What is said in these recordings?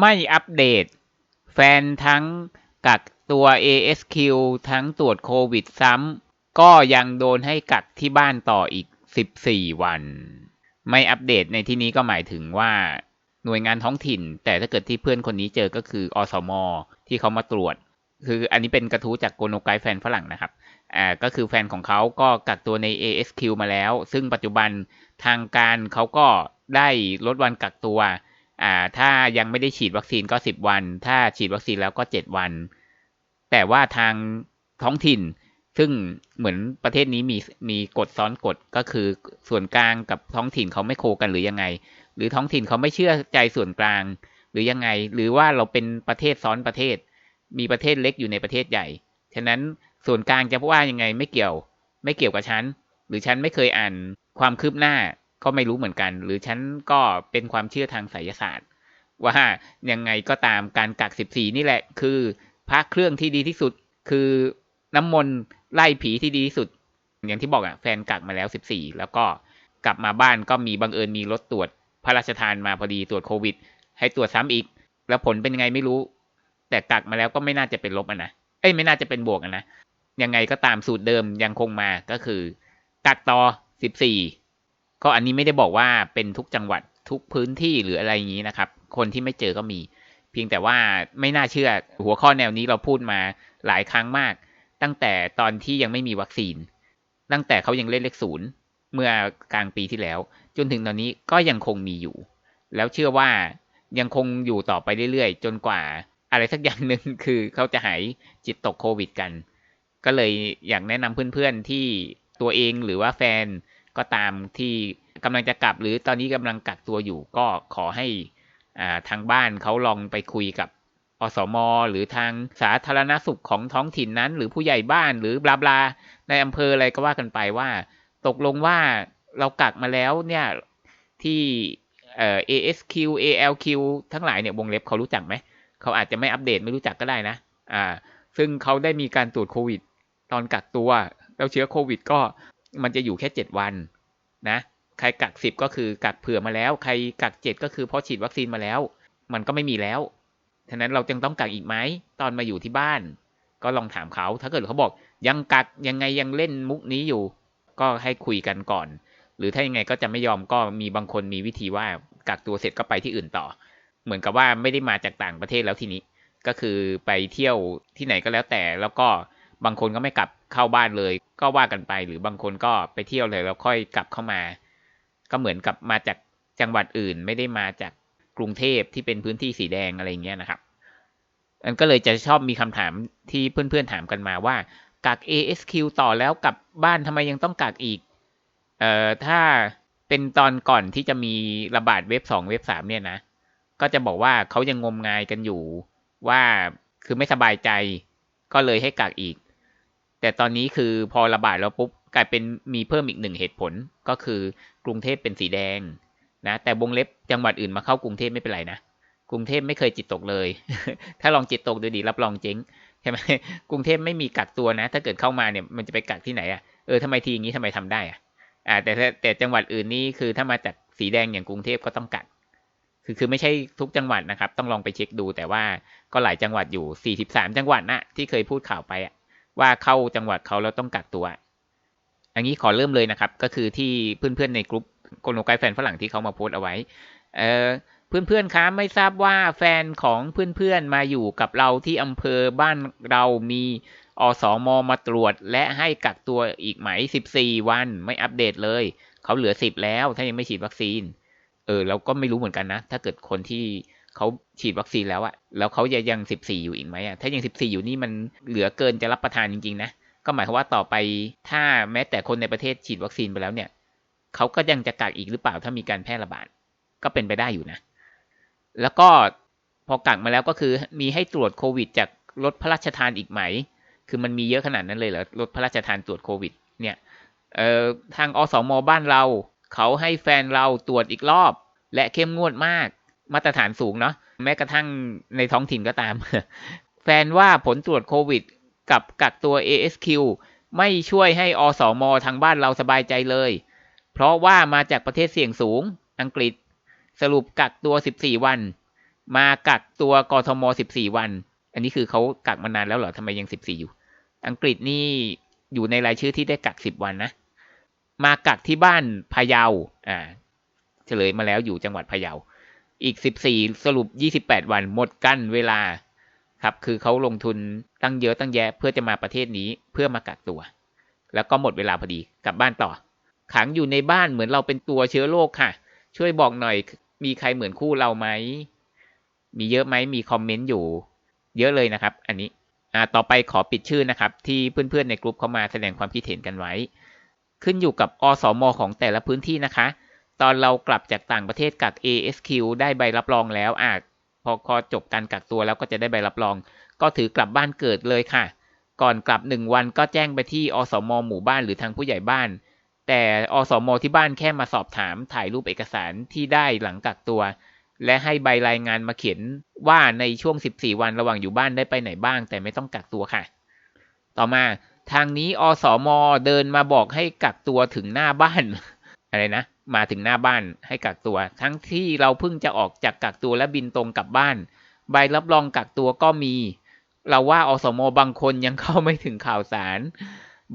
ไม่อัปเดต แฟนทั้งกักตัว ASQ ทั้งตรวจโควิดซ้ำก็ยังโดนให้กักที่บ้านต่ออีก 14 วัน ไม่อัปเดตในที่นี้ก็หมายถึงว่าหน่วยงานท้องถิ่น แต่ถ้าเกิดที่เพื่อนคนนี้เจอก็คืออสมที่เขามาตรวจ คืออันนี้เป็นกระทู้จากโกโนไกแฟนฝรั่งนะครับอ่าก็คือแฟนของเขาก็กักตัวใน ASQ มาแล้ว ซึ่งปัจจุบันทางการเขาก็ได้ลดวันกักตัว อ่า ถ้ายังไม่ได้ฉีดวัคซีนก็10วัน ถ้าฉีดวัคซีนแล้วก็7วัน แต่ว่าทางท้องถิ่น ซึ่งเหมือนประเทศนี้มีมีกฎซ้อนกฎก็คือส่วนกลางกับท้องถิ่นเขาไม่โคกันหรือยังไง หรือท้องถิ่นเขาไม่เชื่อใจส่วนกลาง หรือยังไง หรือว่าเราเป็นประเทศซ้อนประเทศ มีประเทศเล็กอยู่ในประเทศใหญ่ ฉะนั้นส่วนกลางจะว่ายังไงไม่เกี่ยว ไม่เกี่ยวกับฉัน หรือฉันไม่เคยอ่านความคืบหน้า ก็ไม่รู้เหมือนกัน หรือฉันก็เป็นความเชื่อทางไสยศาสตร์ ว่ายังไงก็ตามการกัก14นี่แหละ คือพระเครื่องที่ดีที่สุด คือน้ำมนต์ไล่ผีที่ดีที่สุด อย่างที่บอกอะแฟนกักมาแล้ว14แล้วก็กลับมาบ้านก็มีบังเอิญมีรถตรวจพระราชทานมาพอดีตรวจโควิด ให้ตรวจซ้ำอีก แล้วผลเป็นยังไงไม่รู้ แต่กักมาแล้วก็ไม่น่าจะเป็นลบอะนะเอ้ยไม่น่าจะเป็นบวกอะนะยังไงก็ตามสูตรเดิมยังคงมาก็คือกักต่อ14 ก็อันนี้ไม่ได้บอกว่าเป็นทุกจังหวัดทุกพื้นที่หรืออะไรอย่างนี้นะครับ คนที่ไม่เจอก็มี เพียงแต่ว่าไม่น่าเชื่อหัวข้อแนวนี้เราพูดมาหลายครั้งมาก ตั้งแต่ตอนที่ยังไม่มีวัคซีน ตั้งแต่เขายังเล่นเลขศูนย์เมื่อกลางปีที่แล้ว จนถึงตอนนี้ก็ยังคงมีอยู่ แล้วเชื่อว่ายังคงอยู่ต่อไปเรื่อยๆ จนกว่าอะไรสักอย่างหนึ่งคือเขาจะหายจิตตกโควิดกัน ก็เลยอยากแนะนำเพื่อนๆที่ตัวเองหรือว่าแฟน ก็ตามที่กำลังจะกลับ หรือตอนนี้กำลังกักตัวอยู่ ก็ขอให้ทางบ้านเขาลองไปคุยกับอสม หรือทางสาธารณสุขของท้องถิ่นนั้น หรือผู้ใหญ่บ้านหรือบลาบลาในอำเภออะไรก็ว่ากันไปว่า ตกลงว่าเรากักมาแล้วเนี่ยที่เอ่อ ASQ ALQ ทั้งหลายเนี่ยวงเล็บเขารู้จักไหม เขาอาจจะไม่อัปเดตไม่รู้จักก็ได้นะ อ่า ซึ่งเขาได้มีการตรวจโควิด ตอนกักตัว แล้วเชื้อโควิดก็ มันจะอยู่แค่เจ็ดวันนะใครกักสิบก็คือกักเผื่อมาแล้ว ใครกักเจ็ดก็คือเพราะฉีดวัคซีนมาแล้ว มันก็ไม่มีแล้วฉะนั้นเราจึงต้องกักอีกไหมตอนมาอยู่ที่บ้าน ก็ลองถามเขาถ้าเกิดเขาบอกยังกักยังไงยังเล่นมุกนี้อยู่ ก็ให้คุยกันก่อน หรือถ้ายังไงก็จะไม่ยอมก็มีบางคนมีวิธีว่ากักตัวเสร็จก็ไปที่อื่นต่อ เหมือนกับว่าไม่ได้มาจากต่างประเทศแล้วทีนี้ ก็คือไปเที่ยวที่ไหนก็แล้วแต่ แล้วก็บางคนก็ไม่กลับ เข้าบ้านเลย ก็ว่ากันไป หรือบางคนก็ไปเที่ยวเลยแล้วค่อยกลับเข้ามา ก็เหมือนกับมาจากจังหวัดอื่น ไม่ได้มาจากกรุงเทพที่เป็นพื้นที่สีแดงอะไรเงี้ยนะครับอันก็เลยจะชอบมีคำถามที่เพื่อนๆถามกันมาว่ากัก ASQ ต่อแล้วกลับบ้านทำไมยังต้องกักอีก เอ่อถ้าเป็นตอนก่อนที่จะมีระบาดเว็บสองเว็บสามเนี่ยนะ ก็จะบอกว่าเขายังงมงายกันอยู่ว่าคือไม่สบายใจ ก็เลยให้กักอีก แต่ตอนนี้คือพอระบาดแล้วปุ๊บกลายเป็นมีเพิ่มอีกหนึ่งเหตุผลก็คือกรุงเทพเป็นสีแดงนะแต่วงเล็บจังหวัดอื่นมาเข้ากรุงเทพไม่เป็นไรนะกรุงเทพไม่เคยจิตตกเลย ถ้าลองจิตตกดูดีรับรองเจ๊งใช่ไหมกรุงเทพไม่มีกักตัวนะ ถ้าเกิดเข้ามาเนี่ยมันจะไปกักที่ไหนอะเออทำไมทีอย่างนี้ทำไมทำได้อะอ่าแต่แต่จังหวัดอื่นนี่คือถ้ามาจากสีแดงอย่างกรุงเทพก็ต้องกักคือคือไม่ใช่ทุกจังหวัดนะครับ ต้องลองไปเช็คดูแต่ว่าก็หลายจังหวัดอยู่ 43 จังหวัดนะที่เคยพูดข่าวไปอะ ว่าเข้าจังหวัดเขาแล้วต้องกักตัว อันนี้ขอเริ่มเลยนะครับ ก็คือที่เพื่อนๆในกลุ่มโกโนไกแฟนฝรั่งที่เขามาโพสเอาไว้ เออเพื่อนๆคะไม่ทราบว่าแฟนของเพื่อนๆมาอยู่กับเราที่อำเภอบ้านเรามีอสอมอมาตรวจ และให้กักตัวอีกไหม 14 วันไม่อัปเดตเลย เขาเหลือ 10 แล้วถ้ายังไม่ฉีดวัคซีน เออเราก็ไม่รู้เหมือนกันนะ ถ้าเกิดคนที่ เขาฉีดวัคซีนแล้วอะแล้วเขาจะยัง 14 อยู่อีกไหมอะถ้ายัง 14 อยู่นี่มันเหลือเกินจะรับประทานจริงๆนะ ก็หมายความว่าต่อไปถ้าแม้แต่คนในประเทศฉีดวัคซีนไปแล้วเนี่ยเขาก็ยังจะกักอีกหรือเปล่าถ้ามีการแพร่ระบาด ก็เป็นไปได้อยู่นะ แล้วก็พอกักมาแล้วก็คือมีให้ตรวจโควิด จากรถพระราชทานอีกไหม คือมันมีเยอะขนาดนั้นเลยเหรอ รถพระราชทานตรวจโควิด เนี่ยเอ่อทางอสมบ้านเรา เขาให้แฟนเราตรวจอีกรอบ และเข้มงวดมาก มาตรฐานสูงเนาะแม้กระทั่งในท้องถิ่นก็ตาม แฟนว่าผลตรวจโควิด กับกักตัว ASQ ไม่ช่วยให้อสมทางบ้านเราสบายใจเลย เพราะว่ามาจากประเทศเสี่ยงสูง อังกฤษ สรุปกักตัว 14 วัน มากักตัวกทม 14 วัน อันนี้คือเขากักมานานแล้วเหรอทำไมยัง 14 อยู่ อังกฤษนี่อยู่ในรายชื่อที่ได้กัก 10 วันนะ มากักที่บ้านพะเยา อ่า เฉลยมาแล้วอยู่จังหวัดพะเยา อีก 14 สรุป 28 วันหมดกั้นเวลาครับ คือเขาลงทุนตั้งเยอะตั้งแยะเพื่อจะมาประเทศนี้เพื่อมากักตัว แล้วก็หมดเวลาพอดีกลับบ้านต่อ ขังอยู่ในบ้านเหมือนเราเป็นตัวเชื้อโรคค่ะ ช่วยบอกหน่อยมีใครเหมือนคู่เราไหม มีเยอะไหมมีคอมเมนต์อยู่ เยอะเลยนะครับ อันนี้อ่าต่อไปขอปิดชื่อนะครับ ที่เพื่อนๆในกลุ่มเขามาแสดงความคิดเห็นกันไว้ ขึ้นอยู่กับอสมของแต่ละพื้นที่นะคะ ตอนเรากลับจากต่างประเทศกัก ASQ ได้ใบรับรองแล้วอาจพอพอจบการกักตัวแล้วก็จะได้ใบรับรอง ก็ถือกลับบ้านเกิดเลยค่ะ ก่อนกลับหนึ่งวันก็แจ้งไปที่อสมหมู่บ้านหรือทางผู้ใหญ่บ้าน แต่อสมที่บ้านแค่มาสอบถามถ่ายรูปเอกสารที่ได้หลังกักตัว และให้ใบรายงานมาเขียนว่าในช่วง 14 วันระหว่างอยู่บ้านได้ไปไหนบ้าง แต่ไม่ต้องกักตัวค่ะ ต่อมาทางนี้อสมเดินมาบอกให้กักตัวถึงหน้าบ้าน อะไรนะ มาถึงหน้าบ้านให้กักตัว ทั้งที่เราเพิ่งจะออกจากกักตัวและบินตรงกลับบ้าน ใบรับรองกักตัวก็มี เราว่าอสมบางคนยังเข้าไม่ถึงข่าวสาร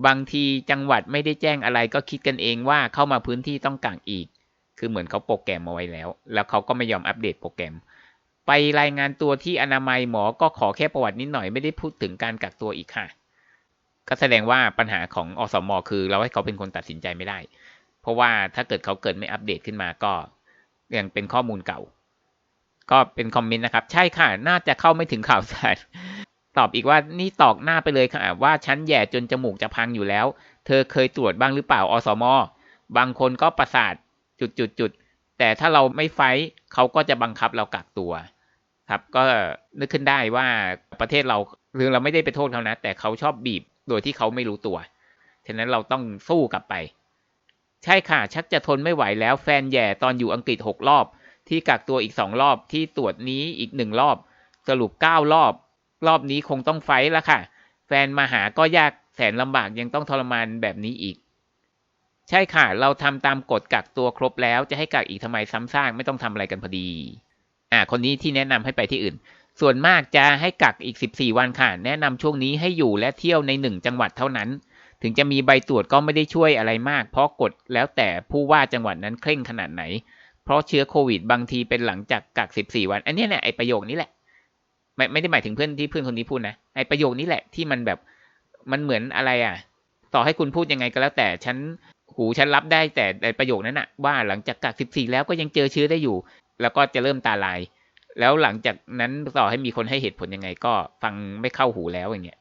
บางทีจังหวัดไม่ได้แจ้งอะไรก็คิดกันเองว่าเข้ามาพื้นที่ต้องกักอีก คือเหมือนเขาโปรแกรมเอาไว้แล้ว แล้วเขาก็ไม่ยอมอัปเดตโปรแกรม ไปรายงานตัวที่อนามัยหมอก็ขอแค่ประวัตินิดหน่อยไม่ได้พูดถึงการกักตัวอีกค่ะ ก็แสดงว่าปัญหาของอสมคือเราให้เขาเป็นคนตัดสินใจไม่ได้ เพราะว่าถ้าเกิดเขาเกิดไม่อัปเดตขึ้นมาก็ยังเป็นข้อมูลเก่า ก็เป็นคอมเมนต์นะครับ ใช่ค่ะ น่าจะเข้าไม่ถึงข่าวสารตอบอีกว่านี่ตอกหน้าไปเลยค่ะ ว่าฉันแย่จนจมูกจะพังอยู่แล้ว เธอเคยตรวจบ้างหรือเปล่าอสมบางคนก็ประสาทจุดจุดจุดแต่ถ้าเราไม่ไฟเขาก็จะบังคับเรากักตัว ครับก็นึกขึ้นได้ว่าประเทศเราหรือเราไม่ได้ไปโทษเขานะ แต่เขาชอบบีบโดยที่เขาไม่รู้ตัว ฉะนั้นเราต้องสู้กลับไป ใช่ค่ะ ชักจะทนไม่ไหวแล้วแฟนแย่ตอนอยู่อังกฤษหกรอบ ที่กักตัวอีกสองรอบที่ตรวจนี้อีกหนึ่งรอบ สรุปเก้ารอบ รอบนี้คงต้องไฟแล้วค่ะ แฟนมาหาก็ยากแสนลำบากยังต้องทรมานแบบนี้อีก ใช่ค่ะ เราทำตามกฎกักตัวครบแล้วจะให้กักอีกทำไมซ้ำซากไม่ต้องทำอะไรกันพอดี อ่า คนนี้ที่แนะนำให้ไปที่อื่น ส่วนมากจะให้กักอีก 14 วันค่ะ แนะนำช่วงนี้ให้อยู่และเที่ยวในหนึ่งจังหวัดเท่านั้น ถึงจะมีใบตรวจก็ไม่ได้ช่วยอะไรมาก เพราะกฎแล้วแต่ผู้ว่าจังหวัดนั้นเคร่งขนาดไหน เพราะเชื้อโควิดบางทีเป็นหลังจากกัก 14 วัน อันนี้เนี่ยไอประโยคนี้แหละ ไม่ไม่ได้หมายถึงเพื่อนที่เพื่อนคนนี้พูดนะไอประโยคนี้แหละที่มันแบบมันเหมือนอะไรอะ ต่อให้คุณพูดยังไงก็แล้วแต่ฉันหูฉันรับได้แต่ในประโยคนั้นอะว่าหลังจากกัก 14 แล้วก็ยังเจอเชื้อได้อยู่ แล้วก็จะเริ่มตาลาย แล้วหลังจากนั้นต่อให้มีคนให้เหตุผลยังไงก็ฟังไม่เข้าหูแล้วอย่างเงี้ย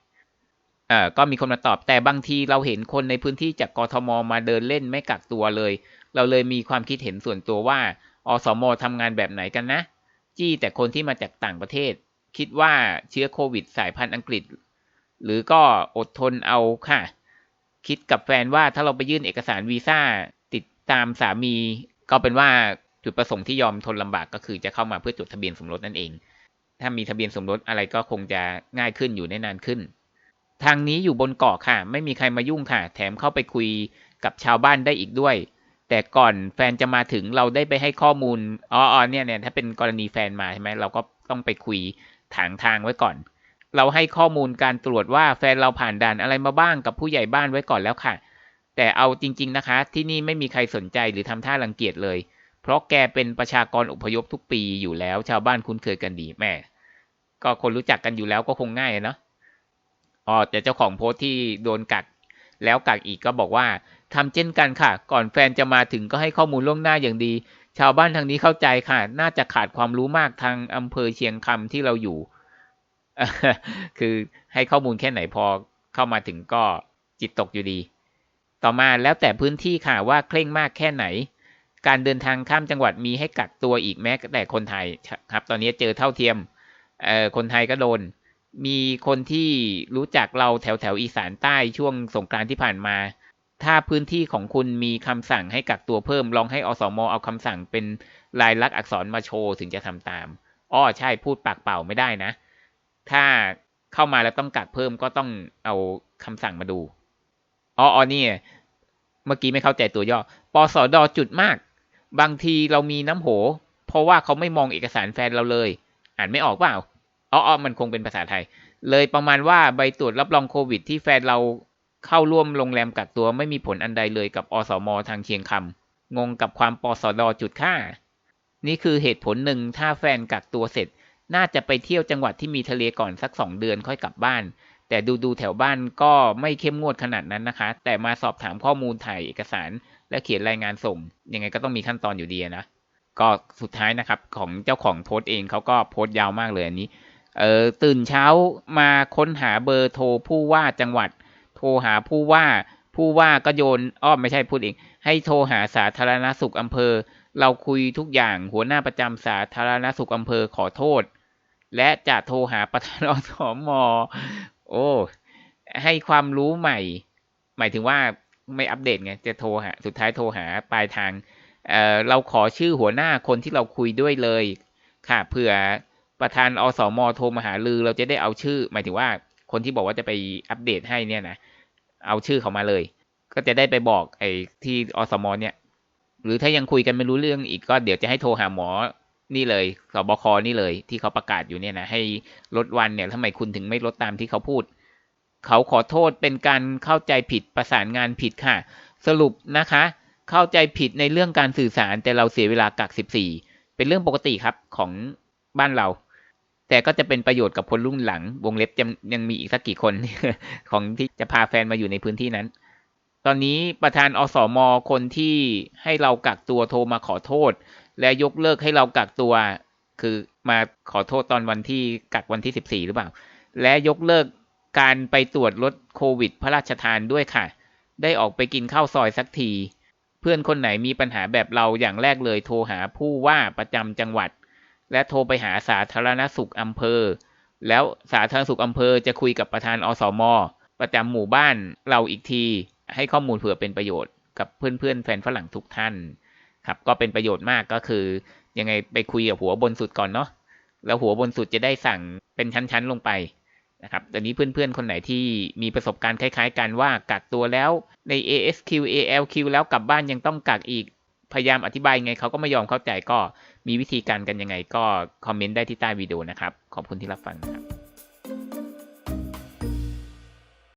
เอ่อก็มีคนมาตอบแต่บางทีเราเห็นคนในพื้นที่จากกทมมาเดินเล่นไม่กักตัวเลย เราเลยมีความคิดเห็นส่วนตัวว่าอสมทำงานแบบไหนกันนะ จี้แต่คนที่มาจากต่างประเทศ คิดว่าเชื้อโควิดสายพันธุ์อังกฤษ หรือก็อดทนเอาค่ะ คิดกับแฟนว่าถ้าเราไปยื่นเอกสารวีซ่าติดตามสามี ก็เป็นว่าจุดประสงค์ที่ยอมทนลำบากก็คือจะเข้ามาเพื่อจดทะเบียนสมรสนั่นเอง ถ้ามีทะเบียนสมรสอะไรก็คงจะง่ายขึ้นอยู่ได้นานขึ้น ทางนี้อยู่บนเกาะค่ะ ไม่มีใครมายุ่งค่ะ แถมเข้าไปคุยกับชาวบ้านได้อีกด้วย แต่ก่อนแฟนจะมาถึงเราได้ไปให้ข้อมูลอ๋ออเนี่ยเนี่ยถ้าเป็นกรณีแฟนมาใช่ไหมเราก็ต้องไปคุยถางทางไว้ก่อน เราให้ข้อมูลการตรวจว่าแฟนเราผ่านด่านอะไรมาบ้างกับผู้ใหญ่บ้านไว้ก่อนแล้วค่ะ แต่เอาจริง ๆนะคะ ที่นี่ไม่มีใครสนใจหรือทำท่ารังเกียจเลย เพราะแกเป็นประชากรอพยพทุกปีอยู่แล้ว ชาวบ้านคุ้นเคยกันดีแม่ ก็คนรู้จักกันอยู่แล้วก็คงง่ายเนาะ อ๋อแต่เจ้าของโพสต์ที่โดนกักแล้วกักอีกก็บอกว่าทำเช่นกันค่ะ ก่อนแฟนจะมาถึงก็ให้ข้อมูลล่วงหน้าอย่างดี ชาวบ้านทางนี้เข้าใจค่ะ น่าจะขาดความรู้มากทางอำเภอเชียงคำที่เราอยู่ คือให้ข้อมูลแค่ไหนพอเข้ามาถึงก็จิตตกอยู่ดี ต่อมาแล้วแต่พื้นที่ค่ะว่าเคร่งมากแค่ไหน การเดินทางข้ามจังหวัดมีให้กักตัวอีกแม้แต่คนไทยครับ ตอนนี้เจอเท่าเทียมเอ่อคนไทยก็โดน มีคนที่รู้จักเราแถวแถวอีสานใต้ช่วงสงกรานที่ผ่านมา ถ้าพื้นที่ของคุณมีคำสั่งให้กักตัวเพิ่ม ลองให้อสมเอาคำสั่งเป็นลายลักษณ์อักษรมาโชว์ถึงจะทำตาม อ้อใช่พูดปากเปล่าไม่ได้นะ ถ้าเข้ามาแล้วต้องกักเพิ่มก็ต้องเอาคำสั่งมาดู อ๋ออนี่ เมื่อกี้ไม่เข้าใจตัวย่อปสอดอจุดมาก บางทีเรามีน้ำโห เพราะว่าเขาไม่มองเอกสารแฟนเราเลย อ่านไม่ออกเปล่า อ๋ออมันคงเป็นภาษาไทย เลยประมาณว่าใบตรวจรับรองโควิด ที่แฟนเราเข้าร่วมโรงแรมกักตัวไม่มีผลอันใดเลยกับอสมทางเชียงคำงงกับความปสดจุดค่า นี่คือเหตุผลหนึ่งถ้าแฟนกักตัวเสร็จ น่าจะไปเที่ยวจังหวัดที่มีทะเลก่อนสักสองเดือนค่อยกลับบ้าน แต่ดูดูแถวบ้านก็ไม่เข้มงวดขนาดนั้นนะคะ แต่มาสอบถามข้อมูลถ่ายเอกสาร และเขียนรายงานส่ง ยังไงก็ต้องมีขั้นตอนอยู่ดีนะก็สุดท้ายนะครับของเจ้าของโพสต์เองเขาก็โพสต์ยาวมากเลยอันนี้ เออตื่นเช้ามาค้นหาเบอร์โทรผู้ว่าจังหวัด โทรหาผู้ว่า ผู้ว่าก็โยนอ้อมไม่ใช่พูดเองให้โทรหาสาธารณสุขอำเภอ เราคุยทุกอย่างหัวหน้าประจำสาธารณสุขอำเภอขอโทษ และจะโทรหาประธานอสมโอ้ให้ความรู้ใหม่ หมายถึงว่าไม่อัปเดตไงจะโทรหาสุดท้ายโทรหาปลายทางเเราขอชื่อหัวหน้าคนที่เราคุยด้วยเลย ค่ะเผื่อ ประธานอสมอโทรมาหาลือ เราจะได้เอาชื่อ หมายถึงว่าคนที่บอกว่าจะไปอัปเดตให้เนี่ยนะเอาชื่อเขามาเลย ก็จะได้ไปบอกไอ้ที่อสมอเนี่ย หรือถ้ายังคุยกันไม่รู้เรื่องอีกก็เดี๋ยวจะให้โทรหาหมอนี่เลยสบคนี่เลย ที่เขาประกาศอยู่เนี่ยนะให้ลดวันเนี่ยทำไมคุณถึงไม่ลดตามที่เขาพูด เขาขอโทษเป็นการเข้าใจผิดประสานงานผิดค่ะ สรุปนะคะ เข้าใจผิดในเรื่องการสื่อสารแต่เราเสียเวลากัก 14 เป็นเรื่องปกติครับของบ้านเรา แต่ก็จะเป็นประโยชน์กับคนรุ่นหลัง วงเล็บยังยังมีอีกสักกี่คนของที่จะพาแฟนมาอยู่ในพื้นที่นั้น ตอนนี้ประธานอสมอคนที่ให้เรากักตัวโทรมาขอโทษ และยกเลิกให้เรากักตัว คือมาขอโทษตอนวันที่กักวันที่ 14 หรือเปล่า และยกเลิกการไปตรวจลดโควิด พระราชทานด้วยค่ะ ได้ออกไปกินข้าวซอยสักที เพื่อนคนไหนมีปัญหาแบบเราอย่างแรกเลยโทรหาผู้ว่าประจำจังหวัด และโทรไปหาสาธารณสุขอำเภอ แล้วสาธารณสุขอำเภอจะคุยกับประธานอสม ประจำหมู่บ้านเราอีกที ให้ข้อมูลเผื่อเป็นประโยชน์กับเพื่อนๆแฟนฝรั่งทุกท่าน ครับก็เป็นประโยชน์มากก็คือ ยังไงไปคุยกับหัวบนสุดก่อนเนาะแล้วหัวบนสุดจะได้สั่งเป็นชั้นๆลงไปนะครับตอนนี้เพื่อนๆ คนไหนที่มีประสบการณ์คล้ายๆ กันว่ากักตัวแล้วใน ASQ ALQ แล้วกลับบ้านยังต้องกักอีก พยายามอธิบายไงเขาก็ไม่ยอมเข้าใจก็มีวิธีการกันยังไงก็คอมเมนต์ได้ที่ใต้วิดีโอนะครับ ขอบคุณที่รับฟังนะครับ